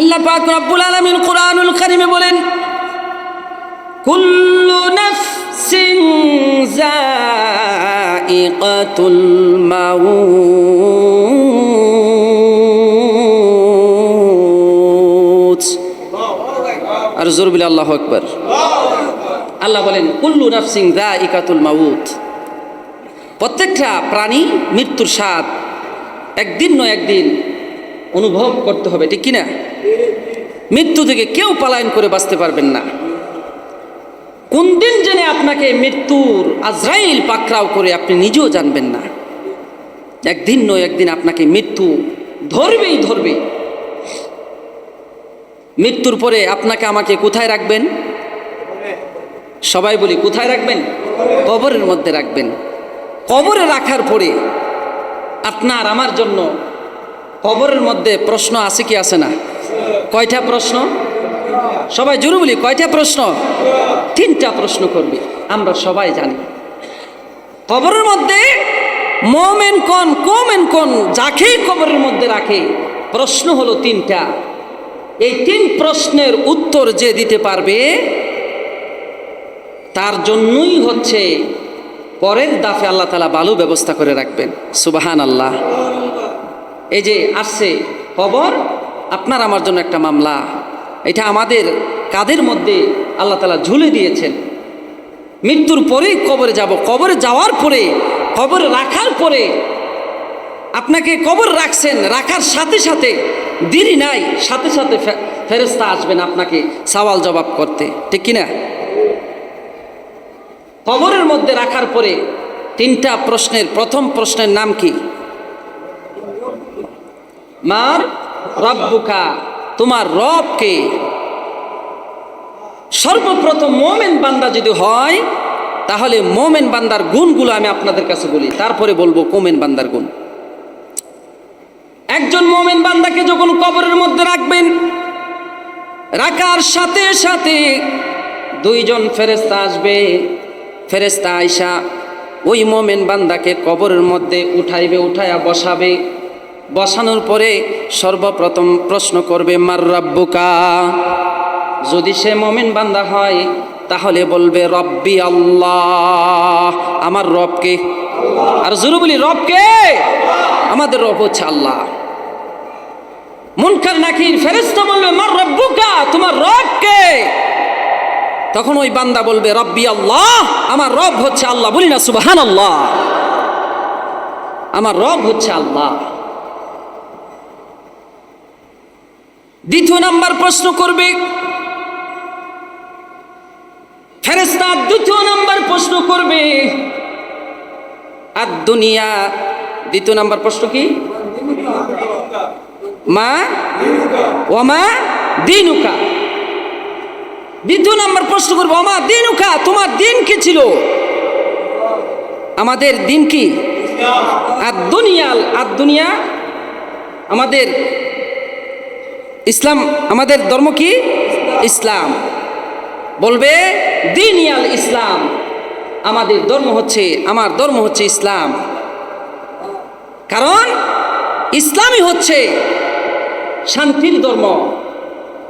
আল্লাহ পাক রব্বুল আলামিন কোরআনুল কারিমে বলেন, কুল্লু নাফসিন যায়িকাতুল মাউত। আর জোর বিল আল্লাহু আকবার। আল্লাহ বলেন, কুল্লু নাফসিং যায়িকাতুল মাউত। প্রত্যেকটা প্রাণী মৃত্যুর স্বাদ, একদিন নয় একদিন অনুভব করতে হবে, ঠিক কিনা? মৃত্যু থেকে কেউ পালায়ন করে বাঁচতে পারবেন না। কোন দিন জেনে আপনাকে মৃত্যুর আজরাইল পাকরাও করে আপনি নিজেও জানবেন না। একদিন নয়, একদিন আপনাকে মৃত্যু ধরবেই ধরবে। মৃত্যুর পরে আপনাকে আমাকে কোথায় রাখবেন? সবাই বলি, কোথায় রাখবেন? কবরের মধ্যে রাখবেন। কবরে রাখার পরে আপনার, আমার জন্য কবরের মধ্যে প্রশ্ন আছে কি আছে না? কয়টা প্রশ্ন? সবাই জরুরি বলি, কয়টা প্রশ্ন? তিনটা প্রশ্ন করবে, আমরা সবাই জানি। কবরের মধ্যে মোমেন কোন, কোমেন কোন, যাকেই কবরের মধ্যে রাখে, প্রশ্ন হলো তিনটা। এই তিন প্রশ্নের উত্তর যে দিতে পারবে, তার জন্যই হচ্ছে পরের দাফে আল্লাহ তালা ভালো ব্যবস্থা করে রাখবেন। সুবাহান আল্লাহ এই যে আসছে খবর, আপনার আমার জন্য একটা মামলা। এটা আমাদের কাদের মধ্যে আল্লাহ তালা ঝুলে দিয়েছেন? মৃত্যুর পরেই কবরে যাব। কবরে যাওয়ার পরে, কবরে রাখার পরে আপনাকে কবর রাখছেন, রাখার সাথে সাথে দেরি নাই, সাথে সাথে ফে- ফেরেশতা আসবেন আপনাকে সওয়াল জবাব করতে। ঠিক কিনা? কবরের মধ্যে রাখার পরে তিনটা প্রশ্নের, প্রথম প্রশ্নের নাম কি? মার? রব্বুকা, তোমার রবকে। সর্বপ্রথম মোমেন বান্দা যদি হয়, তাহলে মোমেন বান্দার গুণগুলো আমি আপনাদের কাছে বলি। তারপরে বলব কোমেন বান্দার গুণ। একজন মোমেন বান্দাকে যখন কবরের মধ্যে রাখবেন, রাখার সাথে সাথে দুইজন ফেরেস্তা আসবে। ফেরেস্তা আইসা ওই মোমেন বান্দাকে কবরের মধ্যে উঠাইবে, উঠাইয়া বসাবে। বসানোর পরে সর্বপ্রথম প্রশ্ন করবে, মার রাব্বুকা? যদি সে মমিন বান্দা হয়, তাহলে বলবে, রব্বি আল্লাহ। আমার রবকে? আর জুরু বলি, রবকে? আমাদের রব হচ্ছে আল্লাহ। মুনকার নাকি ফেরেস্তা বলবে, মার রব্বুকা? তোমার রবকে? তখন ওই বান্দা বলবে, রব্বি আল্লাহ? আমার রব হচ্ছে আল্লাহ। বলি না সুবাহান আল্লাহ আমার রব হচ্ছে আল্লাহ। দ্বিতীয় নাম্বার প্রশ্ন করবে। ফেরেস্তা দ্বিতীয় নাম্বার প্রশ্ন করবে। আর দুনিয়া, দ্বিতীয় নাম্বার প্রশ্ন কি? মা? ওমা? দিনুকা। দ্বিতীয় নাম্বার প্রশ্ন করব, ওমা দিনুকা, তোমার দিন কি ছিল? আমাদের দিন কি? আর দুনিয়াল আর দুনিয়া, আমাদের ইসলাম আমাদের ধর্ম কি? ইসলাম। বলবে, দিনিয়াল ইসলাম। আমাদের ধর্ম হচ্ছে, আমার ধর্ম হচ্ছে ইসলাম। কারণ, ইসলামই হচ্ছে শান্তির ধর্ম।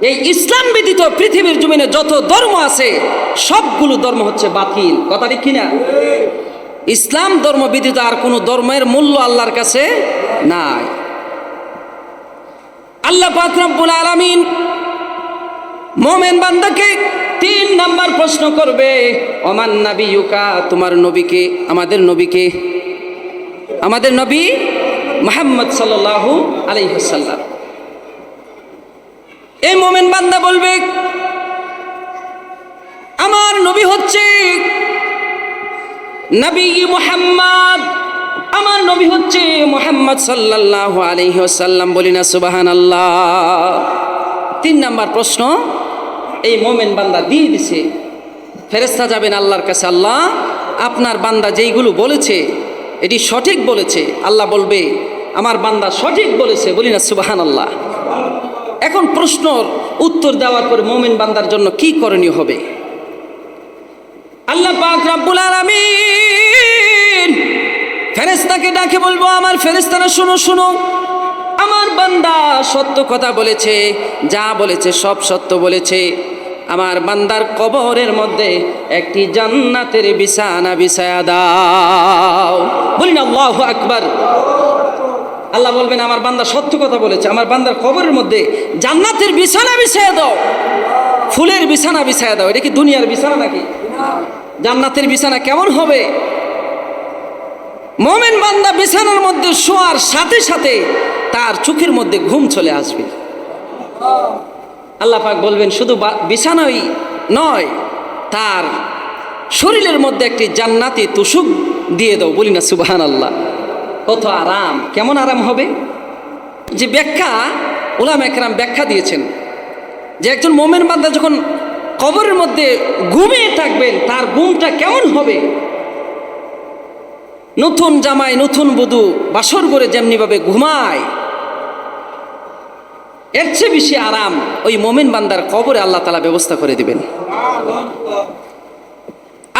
এই ইসলাম ব্যতীত পৃথিবীর জমিনে যত ধর্ম আছে, সবগুলো ধর্ম হচ্ছে বাতিল। কথা ঠিক কিনা? ইসলাম ধর্ম ব্যতীত আর কোনো ধর্মের মূল্য আল্লাহর কাছে নাই। আল্লাহ পাক রব্বুল আলামিন মোমেন বান্দাকে তিন নাম্বার প্রশ্ন করবে, ওমান ইউকা তোমার নবীকে, আমাদের নবীকে। আমাদের নবী মোহাম্মদ সাল্লাল্লাহু আলাইহি সাল্লাম এই মোমেন বান্দা বলবে, আমার নবী হচ্ছে নবী মোহাম্মদ আমার নবী হচ্ছে মোহাম্মদ সাল্লাল্লাহু আলাইহি ওয়াসাল্লাম। বলি না সুবাহান আল্লাহ তিন নাম্বার প্রশ্ন, এই মোমেন বান্দা দিয়ে দিছে। ফেরেস্তা যাবেন আল্লাহর কাছে, আল্লাহ আপনার বান্দা যেইগুলো বলেছে, এটি সঠিক বলেছে। আল্লাহ বলবে, আমার বান্দা সঠিক বলেছে। বলি না সুবাহান আল্লাহ এখন প্রশ্নর উত্তর দেওয়ার পরে মোমেন বান্দার জন্য কি করণীয় হবে? আল্লাহ পাক রাব্বুল আলামিন ফেরেস্তাকে ডাকে বলব, আমার ফেরেস্তারা শোনো শোনো। আমার বান্দা সত্য কথা বলেছে, যা বলেছে সব সত্য বলেছে। আমার বান্দার কবরের মধ্যে একটি জান্নাতের বিছানা বিছায়া দাও। বলি না আল্লাহু আকবার। আল্লাহ বলবেন, আমার বান্দা সত্য কথা বলেছে, আমার বান্দার কবরের মধ্যে জান্নাতের বিছানা বিছায়া দাও। ফুলের বিছানা বিছায়া দাও। এটা কি দুনিয়ার বিছানা নাকি? জান্নাতের বিছানা কেমন হবে? মোমেন বান্দা বিছানার মধ্যে শোয়ার সাথে সাথে তার চোখের মধ্যে ঘুম চলে আসবে। আল্লাহ পাক বলবেন, শুধু বিছানাই নয়, তার শরীরের মধ্যে একটি জান্নাতি তুসুক দিয়ে দাও, বলি না সুবাহান আল্লাহ কত আরাম, কেমন আরাম হবে? যে ব্যাখ্যা, ওলাম একরাম ব্যাখ্যা দিয়েছেন, যে একজন মোমেন বান্দা যখন কবরের মধ্যে ঘুমিয়ে থাকবেন, তার ঘুমটা কেমন হবে? নতুন জামাই, নতুন বধূ, বাসর করে যেমনিভাবে ঘুমায়, এর চেয়ে বেশি আরাম ওই মোমেন বান্দার কবরে আল্লাহ তালা ব্যবস্থা করে দিবেন।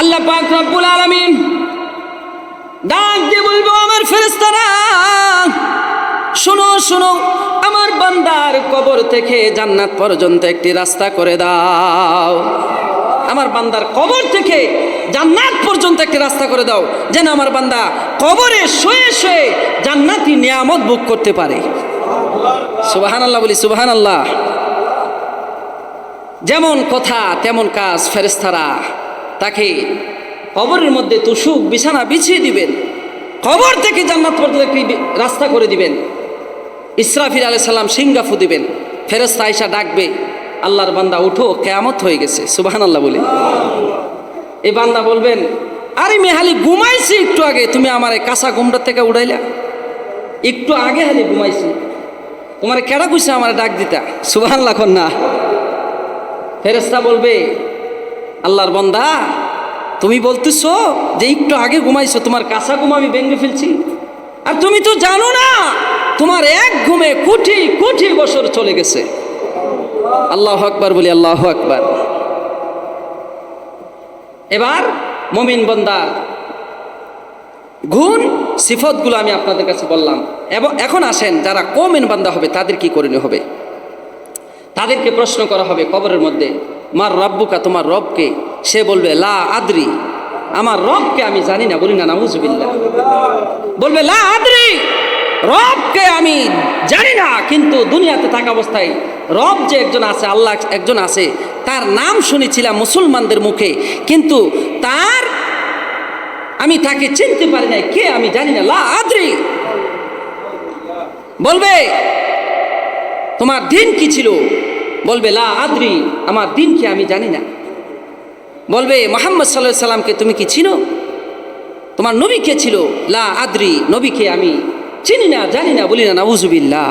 আল্লাহ পাক রব্বুল আলামিন ডাক দিয়ে বলব আমার ফেরেস্তারা শোনো শোনো, আমার বান্দার কবর থেকে জান্নাত পর্যন্ত একটি রাস্তা করে দাও। আমার বান্দার কবর থেকে জান্নাত পর্যন্ত একটি রাস্তা করে দাও, যেন আমার বান্দা কবরে শুয়ে শুয়ে জান্নাতি নিয়ামত বুক করতে পারে। সুবাহান আল্লাহ বলি সুবাহান আল্লাহ যেমন কথা, তেমন কাজ ফেরেস্তারা তাকে কবরের মধ্যে তুসুক, বিছানা বিছিয়ে দিবেন, কবর থেকে জান্নাত পর্যন্ত একটি রাস্তা করে দিবেন। ইসরাফির আলাই সাল্লাম সিঙ্গাফু দিবেন ফেরেস্তা আইসা ডাকবে আল্লাহর বান্দা উঠো, কেয়ামত হয়ে গেছে। সুবাহান আল্লাহ বলি। এই বান্দা বলবেন, আরে মেহালি ঘুমাইছি একটু আগে, তুমি আমার কাঁচা ঘুমটার থেকে উড়াইলা? একটু আগে হালি ঘুমাইছি। তোমার কেডা কইছে আমার ডাক দিতা? সুবাহান লাখন না ফেরেস্তা বলবে, আল্লাহর বন্দা, তুমি বলতেছো যে একটু আগে ঘুমাইছো, তোমার কাঁচা ঘুম আমি ভেঙে ফেলছি। আর তুমি তো জানো না, তোমার এক ঘুমে কোটি কোটি বছর চলে গেছে। আল্লাহ আকবার বলি, আল্লাহ আকবার। এবার মমিন বন্দার গুণ সিফতগুলো আমি আপনাদের কাছে বললাম। এবং এখন আসেন, যারা কমেন বান্দা হবে, তাদের কি করণীয় হবে? তাদেরকে প্রশ্ন করা হবে কবরের মধ্যে, মার রব্বুকা, তোমার রবকে? সে বলবে, লা আদ্রি। আমার রবকে আমি জানি না, বলি না, নাউজুবিল্লাহ। বলবে, লা আদ্রি। রবকে আমি জানি না, কিন্তু দুনিয়াতে থাকা অবস্থায় রব যে একজন আছে, আল্লাহ একজন আছে, তার নাম শুনেছিলাম মুসলমানদের মুখে, কিন্তু তার আমি তাকে চিনতে পারি নাই, কে আমি জানি না। লা আদ্রি। বলবে, তোমার দিন কি ছিল? বলবে, লা আদ্রি, আমার দিন কি আমি জানি না। বলবে, মোহাম্মদ সাল্লাহ সাল্লামকে তুমি কি চিনো তোমার নবী কে ছিল? লা আদ্রি, নবীকে আমি চিনি না, জানি না, বলি না নাউজুবিল্লাহ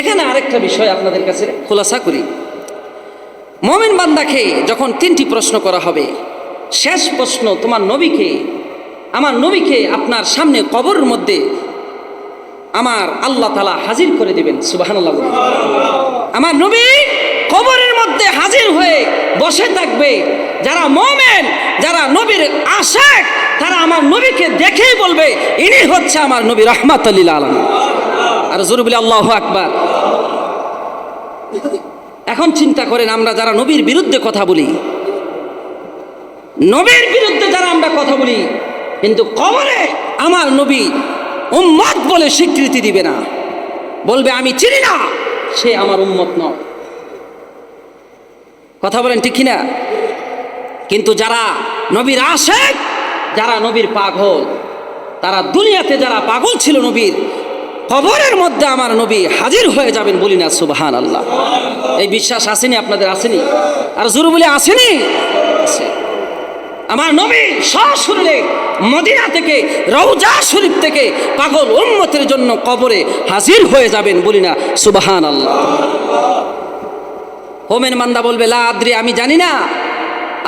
এখানে আরেকটা বিষয় আপনাদের কাছে খোলাসা করি। মমিন বান্দাকে যখন তিনটি প্রশ্ন করা হবে, শেষ প্রশ্ন তোমার নবীকে, আমার নবীকে আপনার সামনে কবরের মধ্যে আমার আল্লাহ তালা হাজির করে দিবেন সুবাহান আমার নবী কবরের মধ্যে হাজির হয়ে বসে থাকবে, যারা মোমেন, যারা নবীর আশেক, তারা আমার নবীকে দেখেই বলবে, ইনি হচ্ছে আমার নবী রহমাত আলম আর জোর বলি, আল্লাহ আকবার। এখন চিন্তা করেন, আমরা যারা নবীর বিরুদ্ধে কথা বলি, নবীর বিরুদ্ধে যারা আমরা কথা বলি, কিন্তু কবরে আমার নবী উম্মত বলে স্বীকৃতি দিবে না। বলবে, আমি চিনি না, সে আমার উম্মত নয়। কথা বলেন ঠিক কিনা? কিন্তু যারা নবীর আশেক, যারা নবীর পাগল, তারা দুনিয়াতে যারা পাগল ছিল নবীর, কবরের মধ্যে আমার নবী হাজির হয়ে যাবেন বলি না সুবাহান আল্লাহ এই বিশ্বাস আসেনি, আপনাদের আসেনি? আর জোর বলে, আসেনি? আমার নবী সশরীরে মদিনা থেকে রৌজা শরীফ থেকে পাগল উম্মতের জন্য কবরে হাজির হয়ে যাবেন বলি না সুবাহান আল্লাহ হোমেন মান্দা বলবে, লা আদ্রি, আমি জানি না।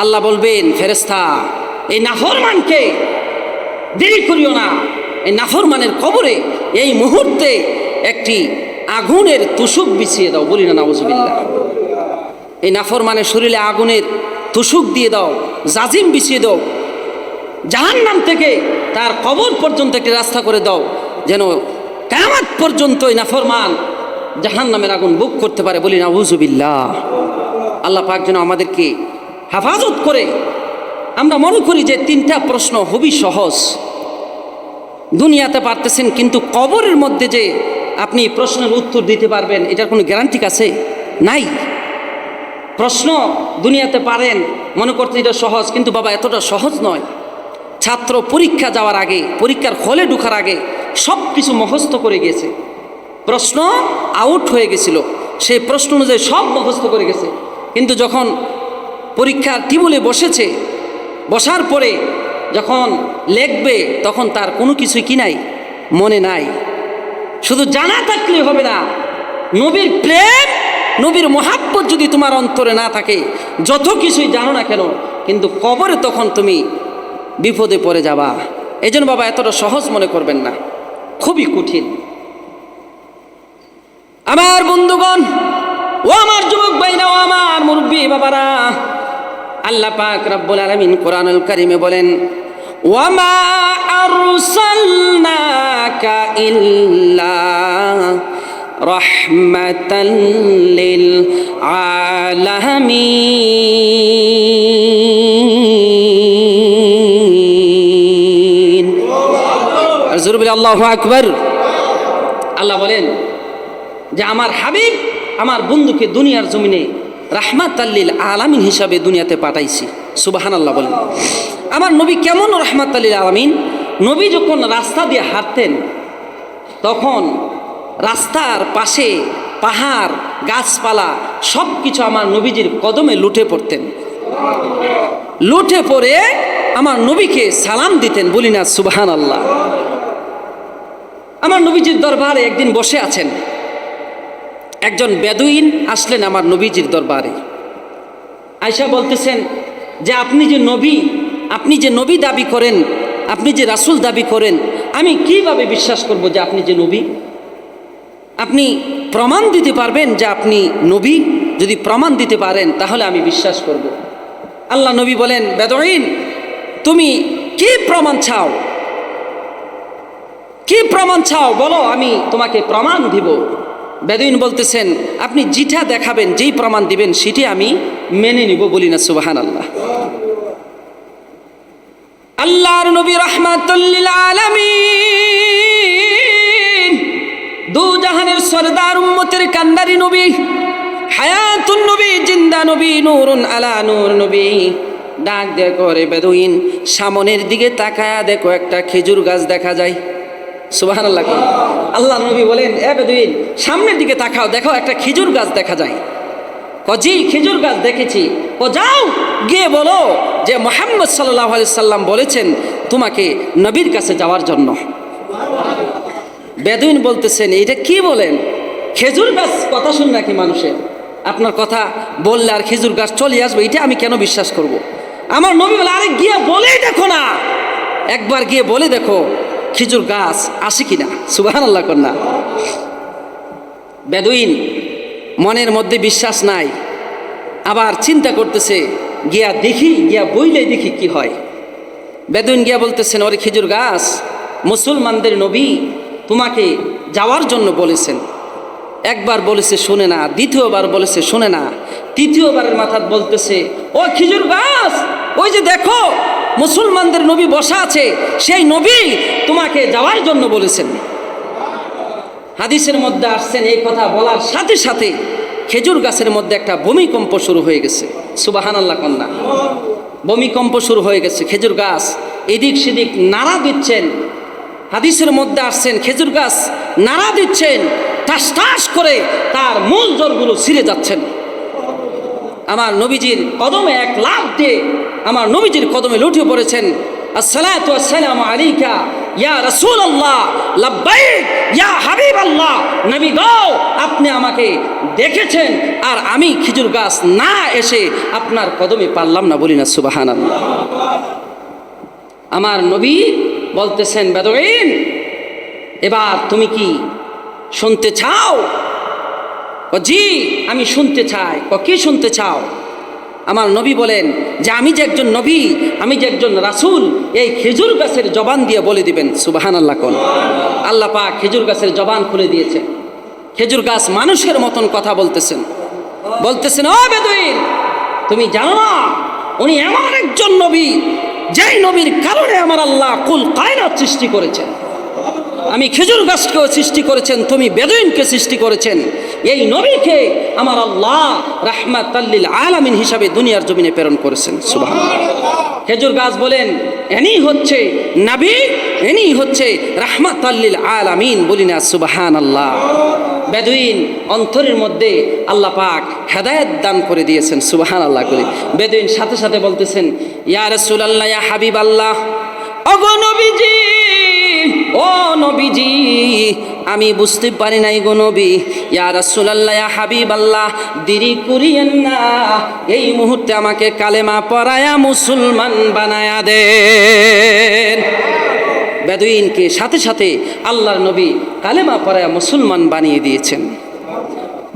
আল্লাহ বলবেন ফেরেস্তা এই নাফরমানকে দেরি করিও না। এই নাফরমানের কবরে এই মুহূর্তে একটি আগুনের তুষুক বিছিয়ে দাও, বলি না, নাউজুবিল্লাহ। এই নাফরমানের শরীরে আগুনের তুষুক দিয়ে দাও, জাজিম বিছিয়ে দাও। জাহান্নাম থেকে তার কবর পর্যন্ত একটি রাস্তা করে দাও, যেন কেমন পর্যন্ত এই নাফরমান জাহান নামের আগুন বুক করতে পারে বলি না উজুবিল্লাহ আল্লাহ পাক যেন আমাদেরকে হেফাজত করে। আমরা মনে করি যে তিনটা প্রশ্ন খুবই সহজ। দুনিয়াতে পারতেছেন কিন্তু কবরের মধ্যে যে আপনি প্রশ্নের উত্তর দিতে পারবেন, এটার কোনো গ্যারান্টি আছে? নাই। প্রশ্ন, দুনিয়াতে পারেন, মনে করতে এটা সহজ, কিন্তু বাবা এতটা সহজ নয়। ছাত্র পরীক্ষা যাওয়ার আগে, পরীক্ষার হলে ঢুকার আগে সব কিছু মুখস্থ করে গেছে প্রশ্ন আউট হয়ে গেছিল। সেই প্রশ্ন অনুযায়ী সব মুখস্থ করে গেছে। কিন্তু যখন পরীক্ষার টিবলে বসেছে, বসার পরে যখন লেখবে, তখন তার কোনো কিছুই কি নাই? মনে নাই। শুধু জানা থাকলে হবে না, নবীর প্রেম, নবীর মহাব্বত যদি তোমার অন্তরে না থাকে, যত কিছুই জানো না কেন, কিন্তু কবরে তখন তুমি বিপদে পড়ে যাবা। এই জন্য বাবা, এতটা সহজ মনে করবেন না। খুবই কঠিন। আমার বন্ধুগণ ও আমার যুবক ভাইরা ও আমার মুরব্বী বাবারা আল্লাহ পাক রব্বুল আলামিন কোরআনুল কারিমে বলেন ওয়ামা আরসালনাকা ইল্লা রাহমাতাল লিল আলামিন। আল্লাহু আকবার। আল্লাহ বলেন যে আমার হাবিব আমার বন্ধুকে দুনিয়ার জমিনে রাহমাত আল্লিল আলামিন হিসাবে দুনিয়াতে পাঠাইছি। সুবাহান আল্লাহ বলেন। আমার নবী কেমন রহমাত আল্লিল আলামিন? নবী যখন রাস্তা দিয়ে হাঁটতেন, তখন রাস্তার পাশে পাহাড়, গাছপালা সব কিছু আমার নবীজির কদমে লুটে পড়তেন। লুটে পড়ে আমার নবীকে সালাম দিতেন, বলি না সুবাহান আল্লাহ আমার নবীজির দরবারে একদিন বসে আছেন। একজন বেদুইন আসলেন আমার নবীজির দরবারে। আয়সা বলতেছেন, যে আপনি যে নবী, আপনি যে নবী দাবি করেন, আপনি যে রাসূল দাবি করেন, আমি কীভাবে বিশ্বাস করব যে আপনি যে নবী? আপনি প্রমাণ দিতে পারবেন যে আপনি নবী? যদি প্রমাণ দিতে পারেন, তাহলে আমি বিশ্বাস করব। আল্লাহ নবী বলেন, বেদইন, তুমি কি প্রমাণ চাও? কি প্রমাণ চাও? বলো, আমি তোমাকে প্রমাণ দিব। বেদুইন বলতেছেন, আপনি যেটা দেখাবেন, যেই প্রমাণ দিবেন, সেটি আমি মেনে নিব বলি না সুবাহান আল্লাহ আল্লাহর নবী রহমাতুল্লিল আলামিন দু জাহানের সরদার উম্মতের কান্দারি নবী, হায়াতুন নবী, জিন্দা নবী, নূরুন আলা নূর নবী। ডাক দেখো রে বেদুইন, সামনের দিকে তাকায়া দেখো একটা খেজুর গাছ দেখা যায়। সুবাহান আল্লাহ আল্লাহ নবী বলেন, এ বেদুইন, সামনের দিকে তাকাও, দেখো একটা খেজুর গাছ দেখা যায়। কজি খেজুর গাছ দেখেছি ও যাও, গিয়ে বলো যে মোহাম্মদ সাল্লাহ সাল্লাম বলেছেন তোমাকে নবীর কাছে যাওয়ার জন্য। বেদুইন বলতেছেন এটা কি বলেন? খেজুর গাছ কথা শুন নাকি মানুষের? আপনার কথা বললে আর খেজুর গাছ চলে আসবে, এটা আমি কেন বিশ্বাস করব। আমার নবী বলে, আরে গিয়ে বলেই দেখো না। একবার গিয়ে বলে দেখো খেজুর গাছ আসে কিনা? সুবাহান আল্লাহ কন্যা বেদুইন মনের মধ্যে বিশ্বাস নাই, আবার চিন্তা করতেছে, গিয়া দেখি, গিয়া বইলে দেখি কি হয়। বেদুইন গিয়া বলতেছেন, ওরে খেজুর গাছ, মুসলমানদের নবী তোমাকে যাওয়ার জন্য বলেছেন। একবার বলেছে, শুনে না। দ্বিতীয়বার বলেছে, শুনে না। তৃতীয়বারের মাথাত বলতেছে, ও খেজুর গাছ, ওই যে দেখো মুসলমানদের নবী বসা আছে, সেই নবী তোমাকে যাওয়ার জন্য বলেছেন। হাদিসের মধ্যে আসছেন এই কথা বলার সাথে সাথে খেজুর গাছের মধ্যে একটা ভূমিকম্প শুরু হয়ে গেছে। সুবাহান আল্লাহ কন্যা। ভূমিকম্প শুরু হয়ে গেছে, খেজুর গাছ। এদিক সেদিক নাড়া দিচ্ছেন। হাদিসের মধ্যে আসছেন, খেজুর গাছ নাড়া দিচ্ছেন টাস টাস করে তার মূল জলগুলো ছিঁড়ে যাচ্ছেন। আমার নবীজির কদমে এক লাভ দিয়ে আমার নবীজির কদমে লুটিয়ে পড়েছেন। আসসালাতু আসসালামু আলাইকা ইয়া রাসূলুল্লাহ, লাব্বাইক ইয়া হাবিবাল্লাহ। নবী গো, আপনি আমাকে দেখেছেন আর আমি খেজুর গাছ না এসে আপনার কদমে পারলাম না, বলি না, সুবহানাল্লাহ। আমার নবী বলতেছেন বেদইন এবার তুমি কি শুনতে চাও? ও জি আমি শুনতে চাই। ও কি শুনতে চাও? আমার নবী বলেন যে আমি যে একজন নবী, আমি যে একজন রাসূল, এই খেজুর গাছের জবান দিয়ে বলে দিবেন সুবাহান আল্লাহ কোন। আল্লাহ পাক খেজুর গাছের জবান খুলে দিয়েছে খেজুর গাছ মানুষের মতন কথা বলতেছেন। বলতেছেন, ও বেদুইন, তুমি জানো না, উনি এমন একজন নবী, যেই নবীর কারণে আমার আল্লাহ কুল কায়নাত সৃষ্টি করেছেন। আমি খেজুর গাছকেও সৃষ্টি করেছেন, তুমি বেদুইনকে সৃষ্টি করেছেন। এই নবীকে আমার আল্লাহ রাহমাত আলামিন হিসাবে দুনিয়ার জমিনে প্রেরণ করেছেন। সুবাহ খেজুর গাছ বলেন, এনি হচ্ছে নাবি, এনি হচ্ছে রাহমাত আলামিন। বলি না সুবাহান আল্লাহ বেদুইন অন্তরের মধ্যে আল্লাহ পাক হেদায়েত দান করে দিয়েছেন সুবাহান আল্লাহ করে। বেদুইন সাথে সাথে বলতেছেন, ইয়া রাসূলুল্লাহ, ইয়া হাবিব আল্লাহ অগো নবীজি ও নবীজি, আমি বুঝতে পারি নাই গো নবী। ইয়া রাসূলুল্লাহ, ইয়া হাবিবাল্লাহ, দেরি করিয়েন না। এই মুহূর্তে আমাকে কালেমা পড়ায়া মুসলমান বানায়া দেন। বেদুইনকে সাথে সাথে আল্লাহর নবী কালেমা পড়ায়া মুসলমান বানিয়ে দিয়েছেন।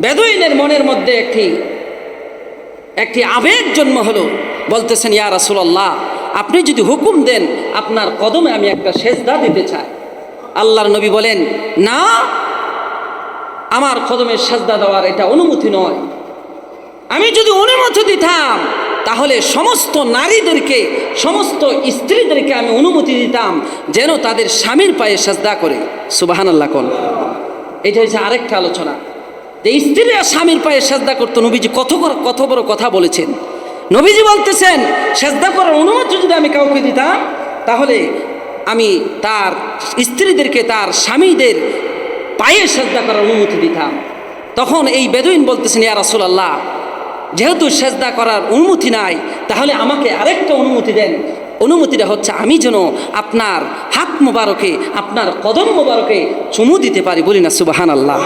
বেদুইনের মনের মধ্যে একটি একটি আবেগ জন্ম হলো। বলতেছেন, ইয়া রাসূলুল্লাহ, আপনি যদি হুকুম দেন, আপনার কদমে আমি একটা সেজদা দিতে চাই। আল্লাহর নবী বলেন, না, আমার কদমে সেজদা দেওয়ার এটা অনুমতি নয়। আমি যদি অনুমতি দিতাম, তাহলে সমস্ত নারীদেরকে, সমস্ত স্ত্রীদেরকে আমি অনুমতি দিতাম যেন তাদের স্বামীর পায়ে সেজদা করে। সুবাহান আল্লাহ কল এটা হচ্ছে আরেকটা আলোচনা। যে স্ত্রীরা স্বামীর পায়ে সেজদা করতো, নবীজি কত কত বড় কথা বলেছেন। নবীজি বলতেছেন, সেজদা করার অনুমতি যদি আমি কাউকে দিতাম, তাহলে আমি তার স্ত্রীদেরকে, তার স্বামীদের পায়ে সেজদা করার অনুমতি দিতাম। তখন এই বেদুইন বলতেছেন, ইয়া রাসূলুল্লাহ, যেহেতু সেজদা করার অনুমতি নাই, তাহলে আমাকে আরেকটা অনুমতি দেন। অনুমতিটা হচ্ছে, আমি যেন আপনার হাত মোবারকে, আপনার কদম মোবারকে চুমু দিতে পারি। বলি না সুবাহান আল্লাহ